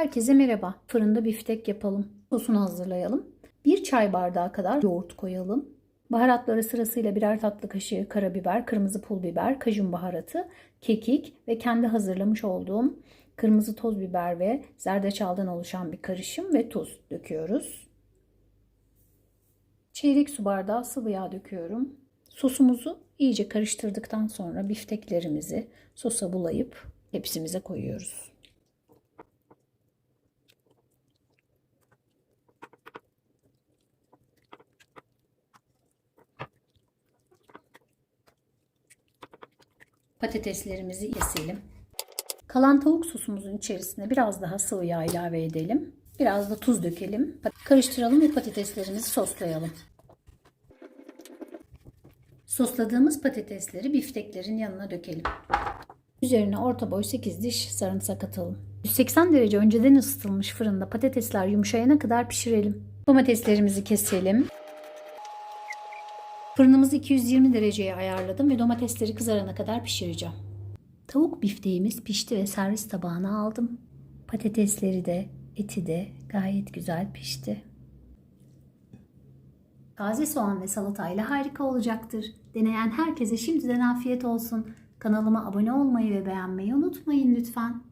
Herkese merhaba. Fırında biftek yapalım. Sosunu hazırlayalım. Bir çay bardağı kadar yoğurt koyalım. Baharatları sırasıyla birer tatlı kaşığı karabiber, kırmızı pul biber, kajun baharatı, kekik ve kendi hazırlamış olduğum kırmızı toz biber ve zerdeçaldan oluşan bir karışım ve tuz döküyoruz. Çeyrek su bardağı sıvı yağ döküyorum. Sosumuzu iyice karıştırdıktan sonra bifteklerimizi sosa bulayıp tepsimize koyuyoruz. Patateslerimizi keselim. Kalan tavuk sosumuzun içerisine biraz daha sıvı yağ ilave edelim. Biraz da tuz dökelim. Karıştıralım ve patateslerimizi soslayalım. Sosladığımız patatesleri bifteklerin yanına dökelim. Üzerine orta boy 8 diş sarımsak atalım. 180 derece önceden ısıtılmış fırında patatesler yumuşayana kadar pişirelim. Domateslerimizi keselim. Fırınımızı 220 dereceye ayarladım ve domatesleri kızarana kadar pişireceğim. Tavuk bifteğimiz pişti ve servis tabağına aldım. Patatesleri de, eti de gayet güzel pişti. Taze soğan ve salatayla harika olacaktır. Deneyen herkese şimdiden afiyet olsun. Kanalıma abone olmayı ve beğenmeyi unutmayın lütfen.